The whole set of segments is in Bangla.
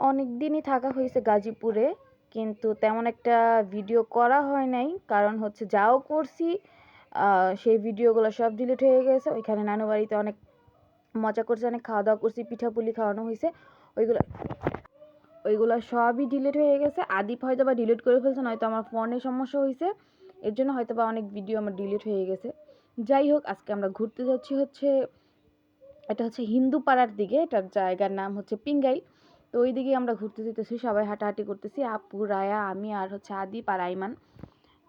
অনেক দিনই থাকা হয়েছে গাজীপুরে, কিন্তু তেমন একটা ভিডিও করা হয় নাই। কারণ হচ্ছে যাও করছি সেই ভিডিওগুলো সব ডিলিট হয়ে গেছে। ওইখানে নানু বাড়িতে অনেক মজা করছে, অনেক খাওয়া দাওয়া করছি, পিঠাপুলি খাওয়ানো হয়েছে। ওইগুলো ওইগুলো সবই ডিলিট হয়ে গেছে। আদিপ হয়তো বা ডিলিট করে ফেলছে, নয়তো আমার ফোনে সমস্যা হয়েছে। এর জন্য হয়তো বা অনেক ভিডিও আমার ডিলিট হয়ে গেছে। যাই হোক, আজকে আমরা ঘুরতে যাচ্ছি হচ্ছে, এটা হচ্ছে হিন্দু পাড়ার দিকে। এটার জায়গার নাম হচ্ছে পিঙ্গাইল। তো ওই দিকে আমরা ঘুরতে যেতেছি সবাই হাঁটাহাঁটি করতেছি আপু রায়া আমি আর হচ্ছে আদিপ আর আইমান।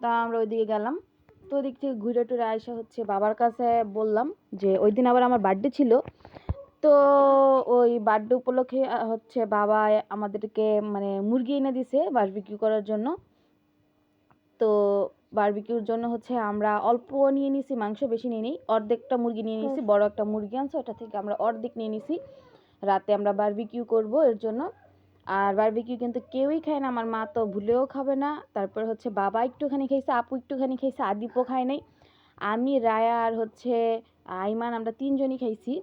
তা আমরা ওইদিকে গেলাম। তো ওই দিক থেকে ঘুরে টুরে আইসা হচ্ছে বাবার কাছে বললাম যে ওই দিন আবার আমার বার্থডে ছিল। তো ওই বার্থডে উপলক্ষে হচ্ছে বাবা আমাদেরকে মানে মুরগি এনে দিছে বারবিকিউ করার জন্য। তো বারবিকিউর জন্য হচ্ছে আমরা অল্প নিয়ে নিছি মাংস বেশি নিয়ে নিই অর্ধেকটা মুরগি নিয়ে নিছি বড় একটা মুরগি আনছে ওটা থেকে আমরা অর্ধেক নিয়ে নিছি। রাতে আমরা বারবিকিউ করব এর জন্য। আর বারবিকিউ কিন্তু কেউই খায় না, আমার মা তো ভুলেও খাবে না। তারপর হচ্ছে বাবা একটুখানি খাইছে, আপু একটুখানি খাইছে, আদিপও খায় নাই। আমি, রায়া আর হচ্ছে আইমান আমরা তিনজনই খাইছি।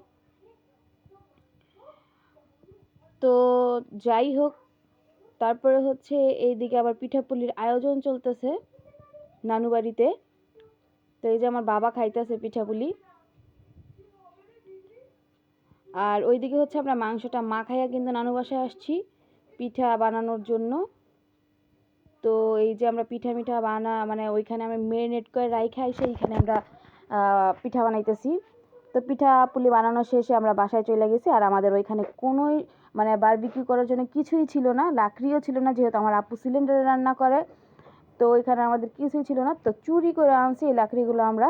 তো যাই হোক, তারপরে হচ্ছে এইদিকে আবার পিঠাপুলির আয়োজন চলতেছে নানু বাড়িতে তো এই যে আমার বাবা খাইতেছে পিঠাপুলি। আর ওইদিকে হচ্ছে আমরা মাংসটা মাখাইয়া কিন্তু নানু বাসায় আসছি পিঠা বানানোর জন্য। তো এই যে আমরা পিঠা মিঠা বানা মানে ওইখানে আমি মেরিনেট করে রাইখে আইসে এইখানে আমরা পিঠা বানাইতেছি। তো পিঠা পুলি বানানো শেষে আমরা বাসায় চলে গেছি আর আমাদের ওইখানে কোনোই মানে বারবিকিউ করার জন্য কিছুই ছিল না, লাকড়িও ছিল না যেহেতু আমার আপু সিলিন্ডারে রান্না করে। তো ওইখানে আমাদের কিছুই ছিল না। তো চুরি করে আনছি এই লাকড়িগুলো আমরা।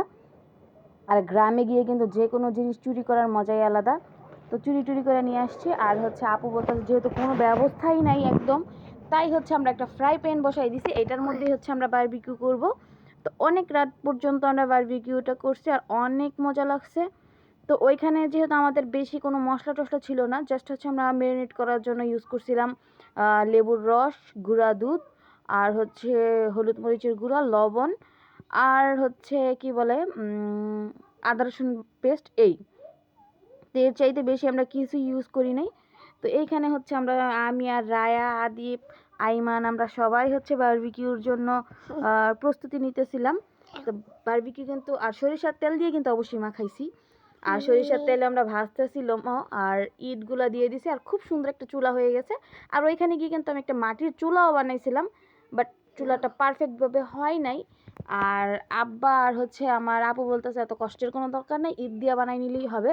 আর গ্রামে গিয়ে কিন্তু যে কোনো জিনিস চুরি করার মজাই আলাদা। তো চুরি টুরি করে নিয়ে আসছি। আর হচ্ছে আপু বলতে যেহেতু কোনো ব্যবস্থাই নাই একদম, তাই হচ্ছে আমরা একটা ফ্রাই প্যান বসাই দিছি। এটার মধ্যেই হচ্ছে আমরা বারবিকিউ করব। তো অনেক রাত পর্যন্ত আমরা বারবিকিউটা করছি আর অনেক মজা লাগছে। তো ওইখানে যেহেতু আমাদের বেশি কোনো মশলা টশলা ছিল না জাস্ট হচ্ছে আমরা ম্যারিনেট করার জন্য ইউজ করছিলাম লেবুর রস, গুঁড়া দুধ, আর হচ্ছে হলুদ মরিচের গুঁড়া, লবণ, আর হচ্ছে কি বলে আদা রসুন পেস্ট এই। এর চাইতে বেশি আমরা কিছু ইউজ করি নাই। তো এইখানে হচ্ছে আমরা, আমি আর রায়া, আদিপ, আইমান আমরা সবাই হচ্ছে বারবিকিউর জন্য প্রস্তুতি নিতেছিলাম। তো বারবিকিউ কিন্তু, আর সরিষার তেল দিয়ে কিন্তু অবশ্যই মাখাইছি। আর সরিষার তেলে আমরা ভাজতেছিলাম আর ইটগুলা দিয়ে দিছি, আর খুব সুন্দর একটা চুলা হয়ে গেছে। আর ওইখানে গিয়ে কিন্তু আমি একটা মাটির চুলাও বানাইছিলাম বাট চুলাটা পারফেক্টভাবে হয় নাই। আর আব্বা আর হচ্ছে আমার, আপু বলতেছে এত কষ্টের কোনো দরকার নেই, ইট দিয়ে বানাই নিলেই হবে।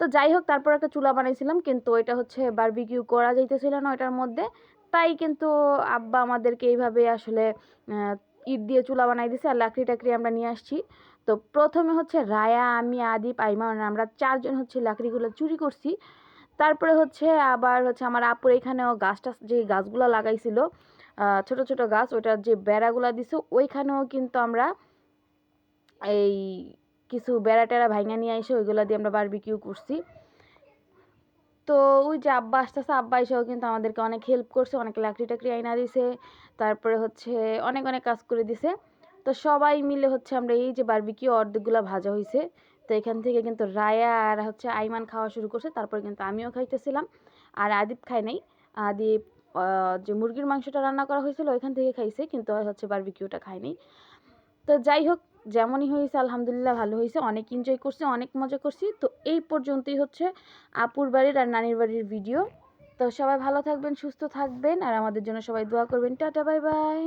তো যাই হোক, তারপর একটা চুলা বানাইছিলাম, কিন্তু ওইটা হচ্ছে বারবিকিউ করা যাইতেছিল না ওইটার মধ্যে। তাই কিন্তু আব্বা আমাদেরকে এইভাবে আসলে ইট দিয়ে চুলা বানাই দিছে আর লাকড়ি টাকড়ি আমরা নিয়ে আসছি। তো প্রথমে হচ্ছে রায়া, আমি, আদিপ আইমান আমরা চারজন হচ্ছে লাকড়িগুলো চুরি করছি। তারপরে হচ্ছে আবার হচ্ছে আমার আপুর এখানেও গাছটা যে গাছগুলো লাগাইছিল ছোট ছোট গাছ, ওইটার যে বেড়াগুলা দিছে, ওইখানেও কিন্তু আমরা এই কিছু বেড়া টেড়া ভাঙা নিয়ে এসে ওইগুলো দিয়ে আমরা বারবিকিউ করছি। তো ওই যে আব্বা আসতেছে, আব্বা এসেও কিন্তু আমাদেরকে অনেক হেল্প করছে, অনেক লাকড়ি টাকড়ি আইনা দিছে, তারপরে হচ্ছে অনেক অনেক কাজ করে দিছে। তো সবাই মিলে হচ্ছে আমরা এই যে বারবিকিউ অর্ধেকগুলো ভাজা হয়েছে তো এখান থেকে কিন্তু রায়া আর হচ্ছে আইমান খাওয়া শুরু করছে, তারপরে কিন্তু আমিও খাইতেছিলাম। আর আদিপ খাই নাই। আদিপ যে মুরগির মাংসটা রান্না করা হয়েছিল ওইখান থেকে খাইছে, কিন্তু হচ্ছে বারবিকিউটা খায়নি তো যাই হোক, যেমনই হয়েছে, আলহামদুলিল্লাহ ভালো হয়েছে। অনেক এনজয় করছি, অনেক মজা করছি। তো এই পর্যন্তই হচ্ছে আপুর বাড়ির আর নানির বাড়ির ভিডিও তো সবাই ভালো থাকবেন, সুস্থ থাকবেন, আর আমাদের জন্য সবাই দোয়া করবেন। Tata bye bye